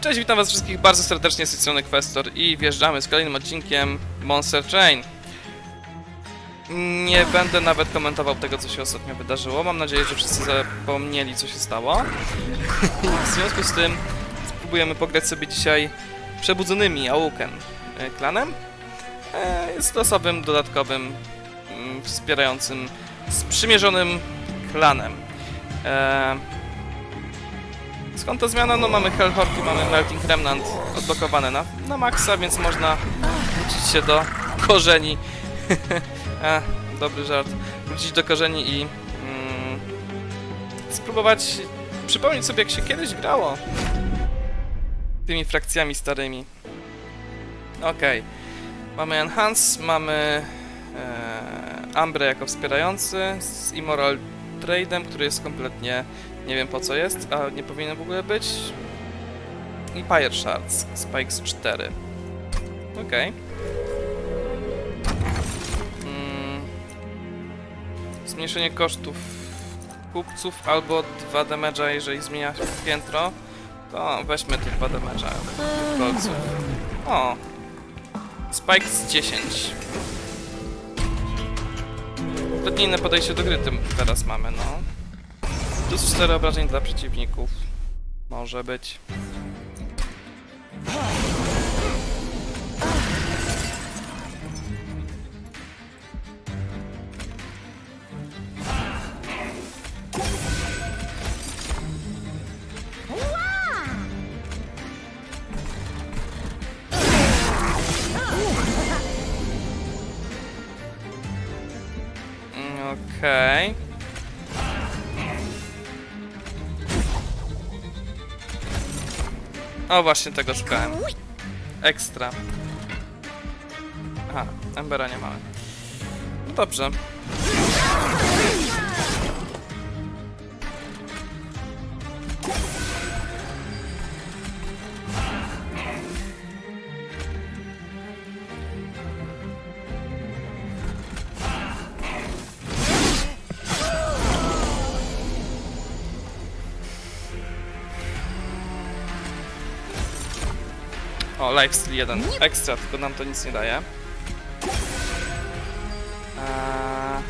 Cześć, witam was wszystkich bardzo serdecznie z tej strony Questor i wjeżdżamy z kolejnym odcinkiem Monster Train. Nie będę nawet komentował tego, co się ostatnio wydarzyło. Mam nadzieję, że wszyscy zapomnieli, co się stało. w związku z tym spróbujemy pograć sobie dzisiaj przebudzonymi Ałuken e, klanem. E, Jest losowym, dodatkowym, mm, wspierającym, sprzymierzonym klanem. E, Skąd ta zmiana? No mamy Hellhork i mamy Melting Remnant odblokowane na, na maksa, więc można wrócić się do korzeni. A, dobry żart. Wrócić do korzeni i mm, spróbować przypomnieć sobie, jak się kiedyś grało tymi frakcjami starymi. Okej. Mamy Enhance, mamy e, Ambre jako wspierający z Immoral Trade'em, który jest kompletnie nie wiem po co jest, a nie powinien w ogóle być. I Pyre Shards, Spikes 4. Okej. Mm. Zmniejszenie kosztów kupców albo 2 damage'a, jeżeli zmienia piętro. To weźmy te 2 damage'a. O! Spikes 10. Kompletnie inne podejście do gry tym teraz mamy, no. Plus 4 obrażeń dla przeciwników. Może być. Mm, Okej. O, właśnie tego szukałem. Ekstra. Aha, Embera nie mamy. No dobrze. O, lifesteal 1. Ekstra, tylko nam to nic nie daje. Eee...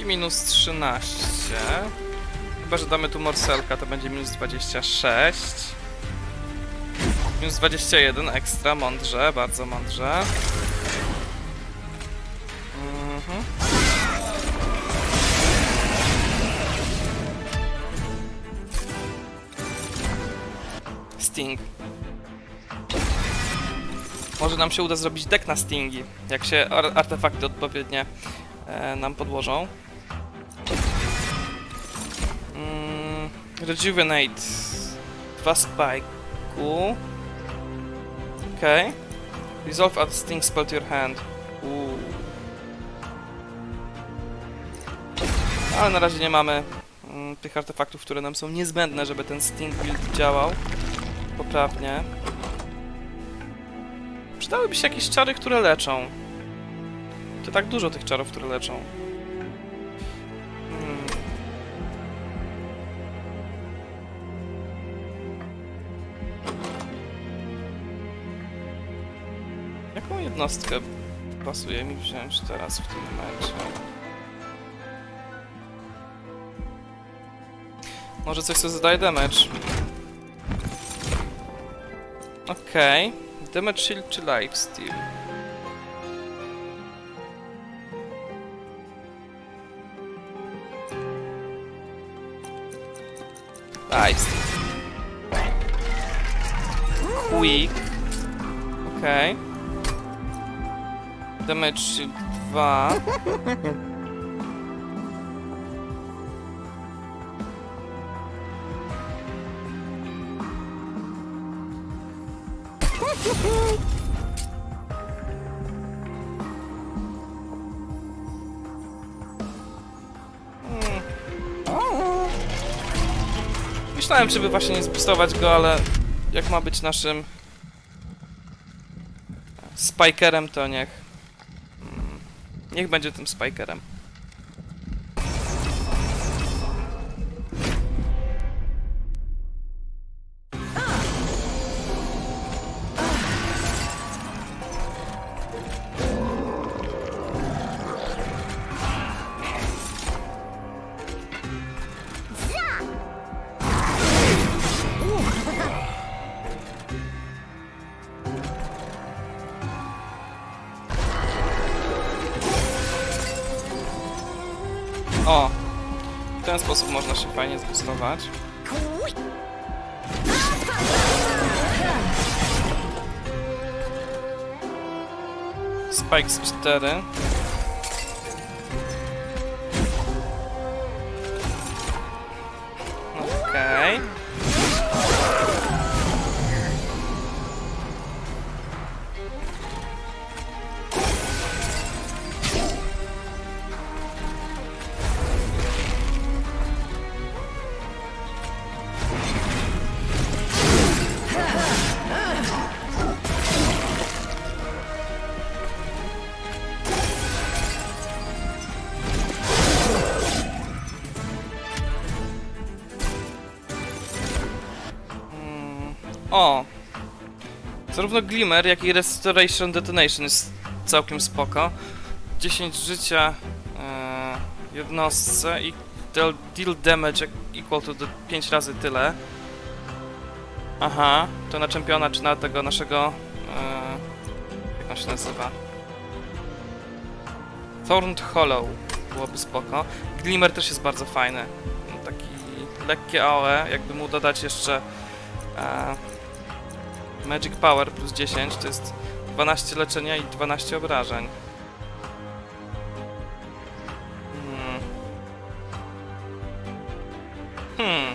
I minus 13. Chyba, że damy tu morselka, to będzie minus 26. Minus 21, ekstra, mądrze, bardzo mądrze. Mhm. Sting. Może nam się uda zrobić deck na Stingi, jak się ar artefakty odpowiednie e, nam podłożą. Rejuvenate. Dwa spike'u. Okej. Okay. Resolve at sting spell to your hand. Uuu. Ale na razie nie mamy mm, tych artefaktów, które nam są niezbędne, żeby ten sting build działał poprawnie. Przydałyby się jakieś czary, które leczą. To tak dużo tych czarów, które leczą. Jaką jednostkę pasuje mi wziąć teraz w tym momencie? Może coś, co zadaje damage. Okej. Okay. Damage shield czy lifesteal? Lifesteal. Quick. Okej. Okay damage 2. Myślałem, żeby właśnie nie zbustować go, ale jak ma być naszym spikerem, to niech Niech będzie tym Spikerem. O! W ten sposób można się fajnie zbustować. Spikes 4. O! Zarówno Glimmer, jak i Restoration Detonation jest całkiem spoko. 10 życia e, jednostce i deal, deal damage equal to the 5 razy tyle. Aha, to na czempiona czy na tego naszego... E, jak on się nazywa? Thorned Hollow byłoby spoko. Glimmer też jest bardzo fajny. Taki lekkie AOE, jakby mu dodać jeszcze e, Magic Power plus 10 to jest 12 leczenia i 12 obrażeń. Hmm. Hmm.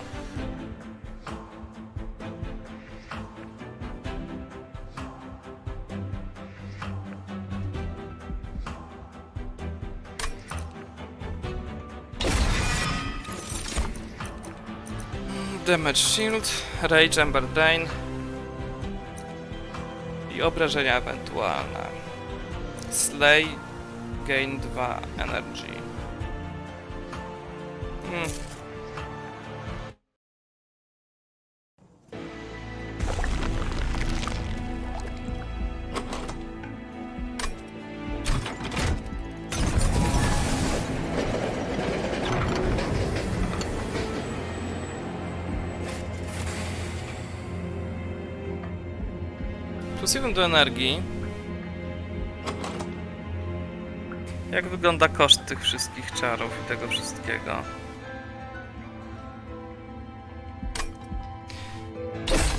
Damage Shield, Rage Ember Drain i obrażenia ewentualne. Slay, Gain 2 Energy. Hmm. Do energii. Jak wygląda koszt tych wszystkich czarów i tego wszystkiego?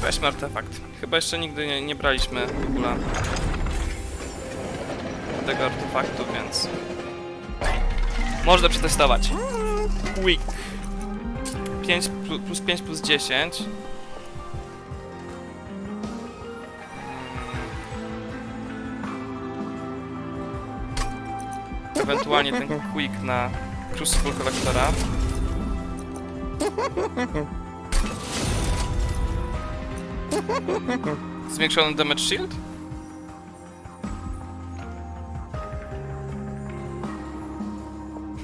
Weźmy artefakt. Chyba jeszcze nigdy nie, nie braliśmy w ogóle tego artefaktu, więc można przetestować. Quick. 5 plu- plus 5 plus 10. Ewentualnie ten quick na Crucible Collectora. Zwiększony damage shield?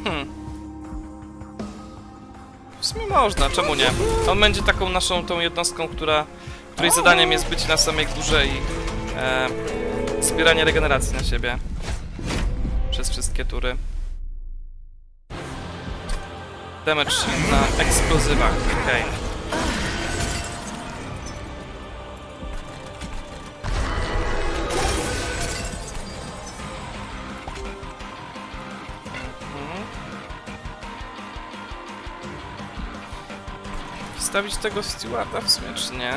Hmm. W sumie można, czemu nie? On będzie taką naszą tą jednostką, która, której zadaniem jest być na samej górze i e, zbieranie regeneracji na siebie przez wszystkie tury. Damage na eksplozywach, okej. Mhm. Wstawić tego stewarda w sumie, czy nie?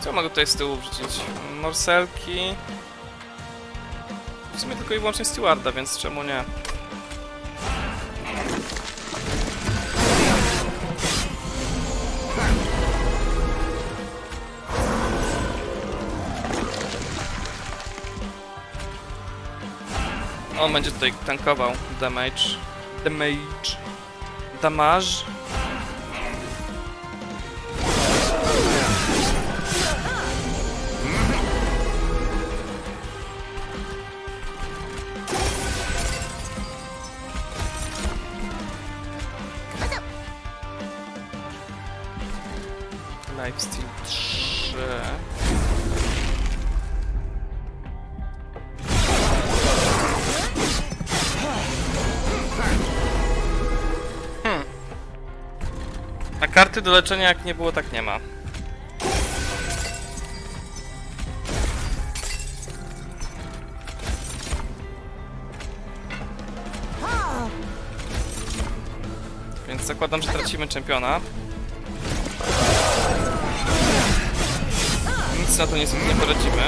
Co mogę tutaj z tyłu wrzucić? Morselki... Sumie tylko i wyłącznie stewarda, więc czemu nie? On będzie tutaj tankował damage. Damage. Damage. Karty do leczenia jak nie było, tak nie ma. Więc zakładam, że tracimy czempiona. Nic na to niestety nie poradzimy.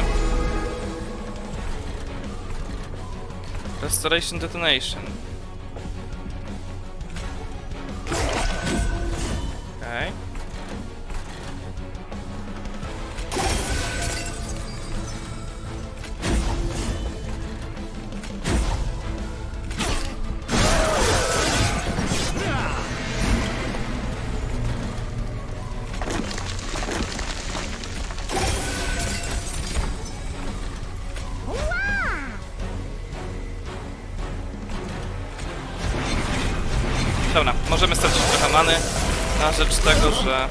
Restoration Detonation. Dobra, możemy stracić trochę many na rzecz tego, że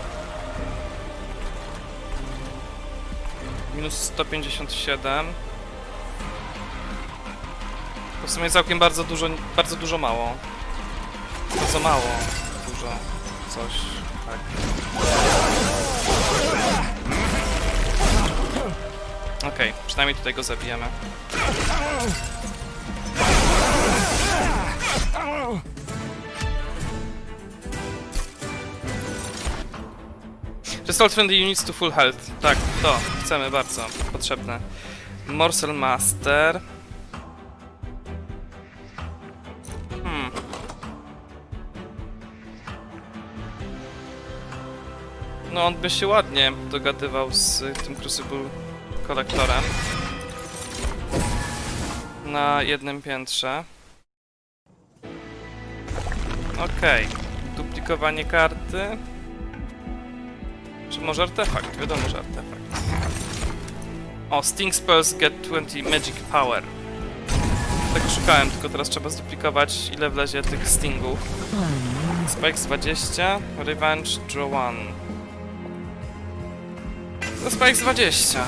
minus 157 to w sumie całkiem bardzo dużo, bardzo dużo mało. Bardzo mało, dużo, coś, tak. Okej, przynajmniej tutaj go zabijemy. Restore friendly units to full health. Tak, to chcemy bardzo. Potrzebne. Morsel Master. Hmm. No on by się ładnie dogadywał z tym Crucible kolektorem. Na jednym piętrze. Okej. Duplikowanie karty. Czy może artefakt? Wiadomo, że artefakt. O, Sting Spells get 20 Magic Power. Tego szukałem, tylko teraz trzeba zduplikować ile wlezie tych Stingów. Spikes 20, Revenge Draw 1. To Spikes 20.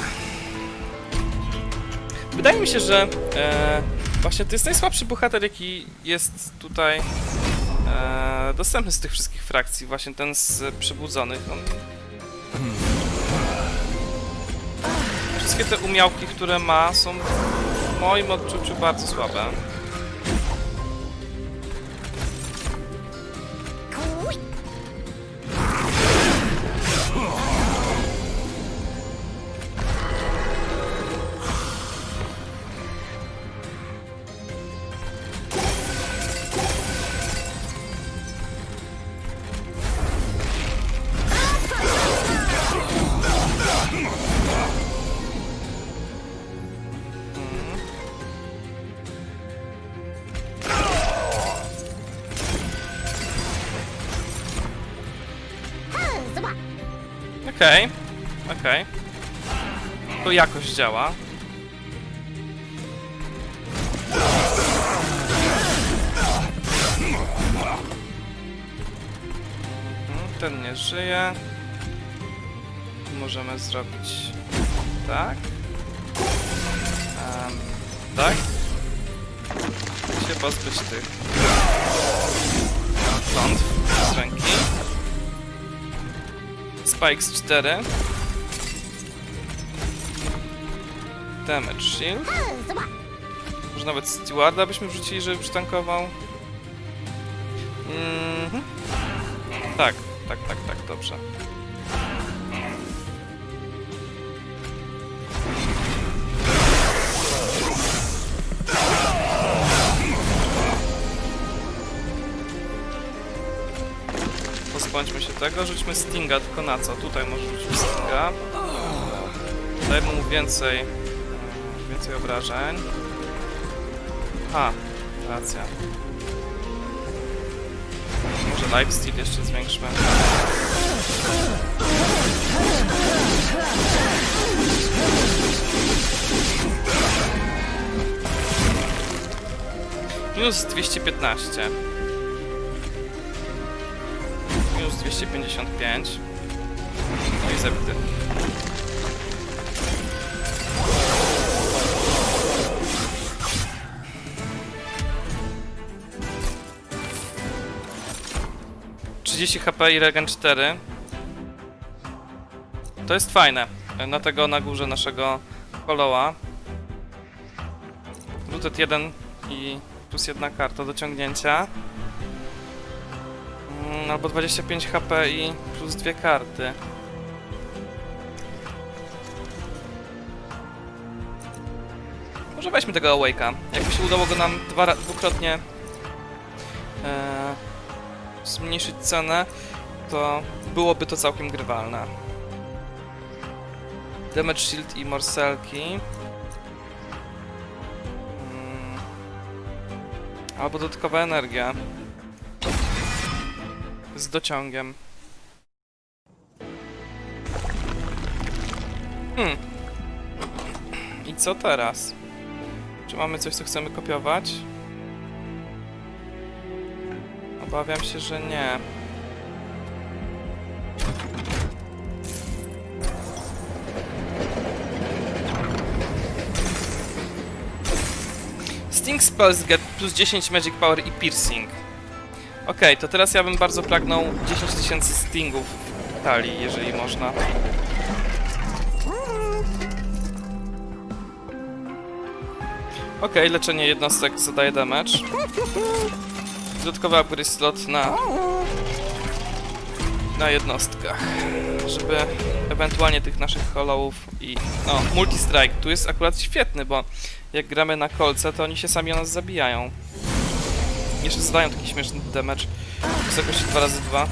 Wydaje mi się, że e, właśnie to jest najsłabszy bohater, jaki jest tutaj e, dostępny z tych wszystkich frakcji. Właśnie ten z przebudzonych. On Wszystkie te umiałki, które ma, są w moim odczuciu bardzo słabe. Okej, okej. To jakoś działa. Mhm, Ten nie żyje. Możemy zrobić tak. Em, tak. I się pozbyć tych klątw z ręki. Spikes 4. Damage shield. Może nawet Stewarda byśmy wrzucili, żeby przytankował. Mhm. Tak, tak, tak, tak, dobrze. Pozbądźmy się tego, rzućmy Stinga, tylko na co? Tutaj może rzucić Stinga. Dajmy mu więcej, więcej obrażeń. A, racja. Może lifesteal jeszcze zwiększmy. Minus 215. 255. No i zabity. Trzydzieści HP i regen 4. To jest fajne. Na tego na górze naszego koloła. Rutet 1 i plus jedna karta do ciągnięcia. Albo 25 HP i plus dwie karty. Może weźmy tego Awake'a. Jakby się udało go nam dwa, dwukrotnie e, zmniejszyć cenę, to byłoby to całkiem grywalne. Damage Shield i Morselki. Mm. Albo dodatkowa energia. Z dociągiem. Hmm. I co teraz? Czy mamy coś, co chcemy kopiować? Obawiam się, że nie. Sting Spells get plus 10 Magic Power i Piercing. Okej, to teraz ja bym bardzo pragnął 10 tysięcy Stingów w talii, jeżeli można. Okej, leczenie jednostek zadaje damage. Dodatkowy upgrade slot na... na jednostkach. Żeby ewentualnie tych naszych hollowów i... No, multi-strike. Tu jest akurat świetny, bo jak gramy na kolce, to oni się sami o nas zabijają. Jeszcze zadają taki śmieszny damage w wysokości 2 razy 2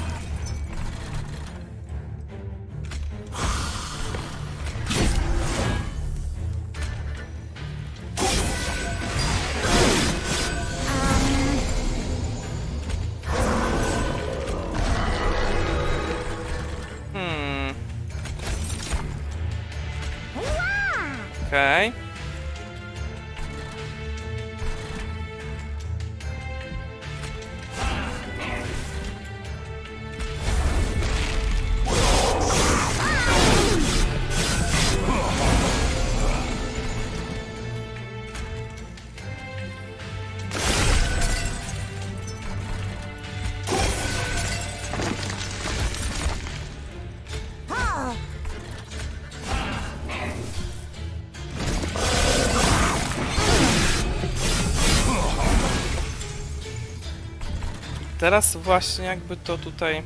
Teraz właśnie jakby to tutaj...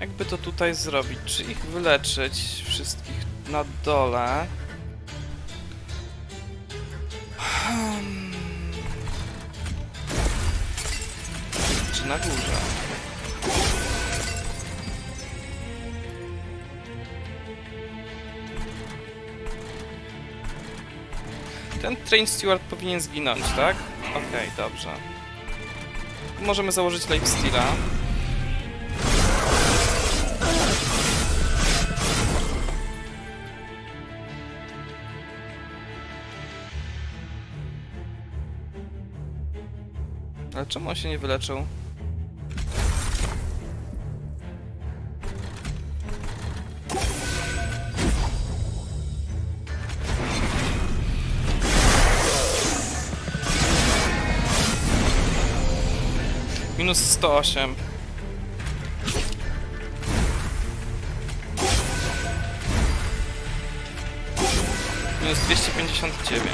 Jakby to tutaj zrobić? Czy ich wyleczyć wszystkich na dole? Hmm. Czy na górze? Ten Train Steward powinien zginąć, tak? Okej, dobrze. Możemy założyć lifesteala. Ale czemu on się nie wyleczył? Minus 108. Minus 259.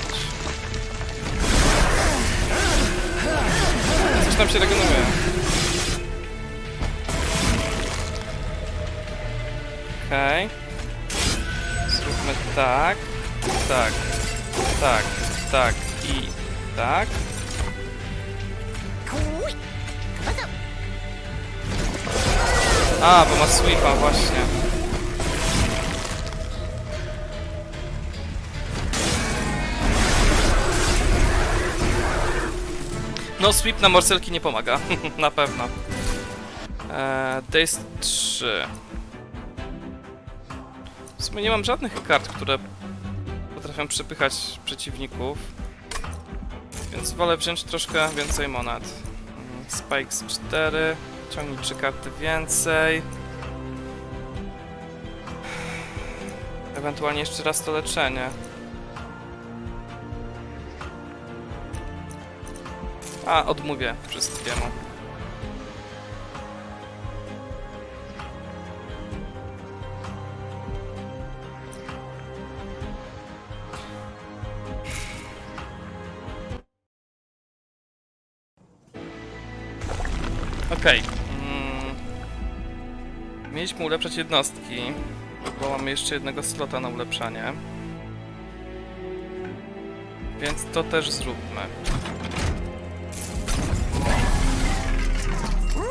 Coś tam się regeneruje. Okej. Zróbmy tak, tak, tak, tak i tak. A, bo ma sweepa, właśnie. No, sweep na morselki nie pomaga, na pewno. Eee, Days 3. W sumie nie mam żadnych kart, które potrafią przepychać przeciwników. Więc wolę wziąć troszkę więcej monet. Mm, Spikes 4. Ciągnij trzy karty więcej. Ewentualnie jeszcze raz to leczenie. A, odmówię wszystkiemu. Okej. Mm. Mieliśmy ulepszać jednostki, bo mamy jeszcze jednego slota na ulepszanie. Więc to też zróbmy.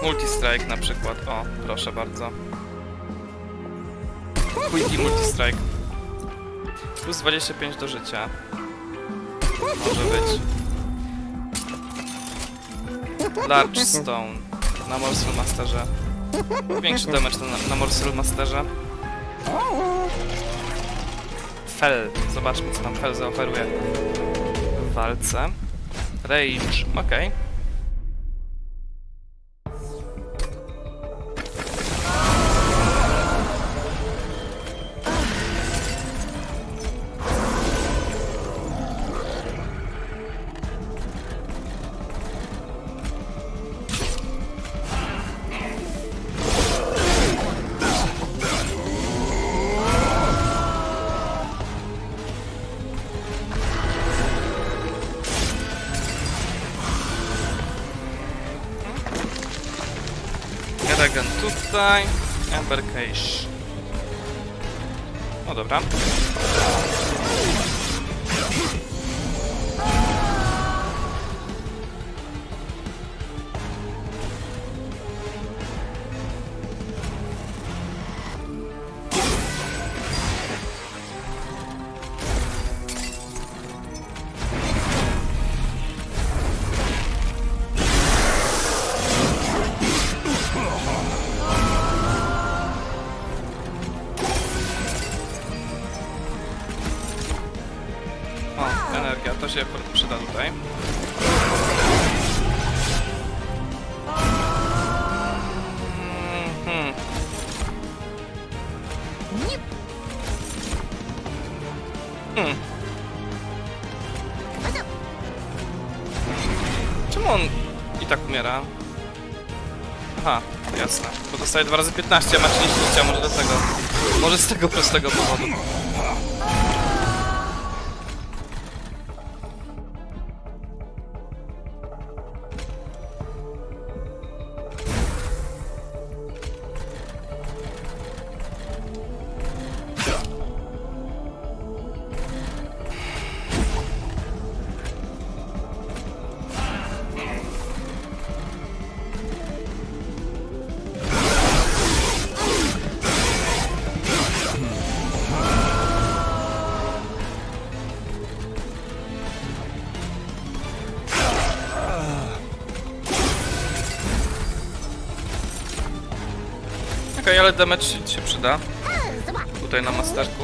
Multistrike na przykład. O, proszę bardzo. Quickie Multistrike. Plus 25 do życia. Może być. Large Stone na Morsel Masterze. Większy damage na, na Morsel Masterze. Fel. Zobaczmy, co nam Fel zaoferuje w walce. Rage. Okej. Garagan tutaj. Ember Cache. No dobra. Czemu on i tak umiera? Aha, jasne. Bo dostaje 2 razy 15, a ma 30 życia, może dlatego. Może z tego prostego powodu. Okej, ale damage się przyda. Tutaj na masterku.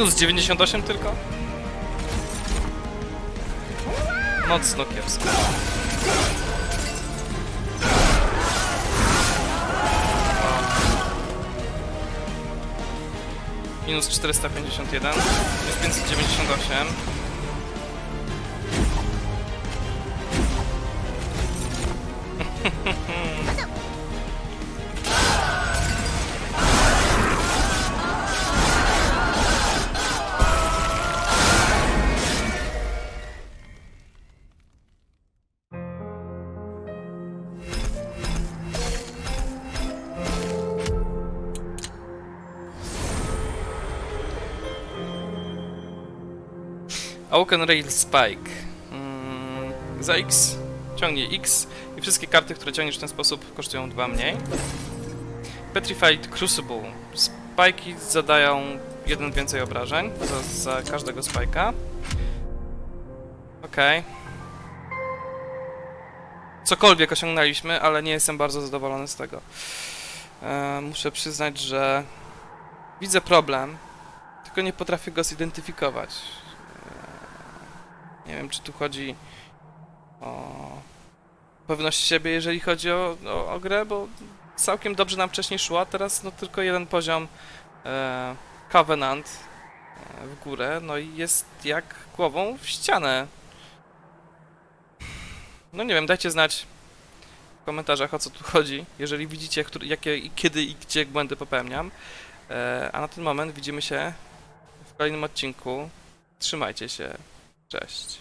Minus 98 tylko? Mocno kiepsko. Minus 451, jest 598. Oaken Rail Spike. Mm, za X ciągnie X i wszystkie karty, które ciągniesz w ten sposób kosztują 2 mniej. Petrified Crucible. Spajki zadają jeden więcej obrażeń za, za każdego spajka. Okej. Cokolwiek osiągnęliśmy, ale nie jestem bardzo zadowolony z tego. E, muszę przyznać, że widzę problem, tylko nie potrafię go zidentyfikować. Nie wiem, czy tu chodzi o pewność siebie, jeżeli chodzi o, o, o grę, bo całkiem dobrze nam wcześniej szła, teraz no tylko jeden poziom e, Covenant e, w górę, no i jest jak głową w ścianę. No nie wiem, dajcie znać w komentarzach o co tu chodzi, jeżeli widzicie, który, jakie, i kiedy i gdzie błędy popełniam. E, a na ten moment widzimy się w kolejnym odcinku. Trzymajcie się. Cześć.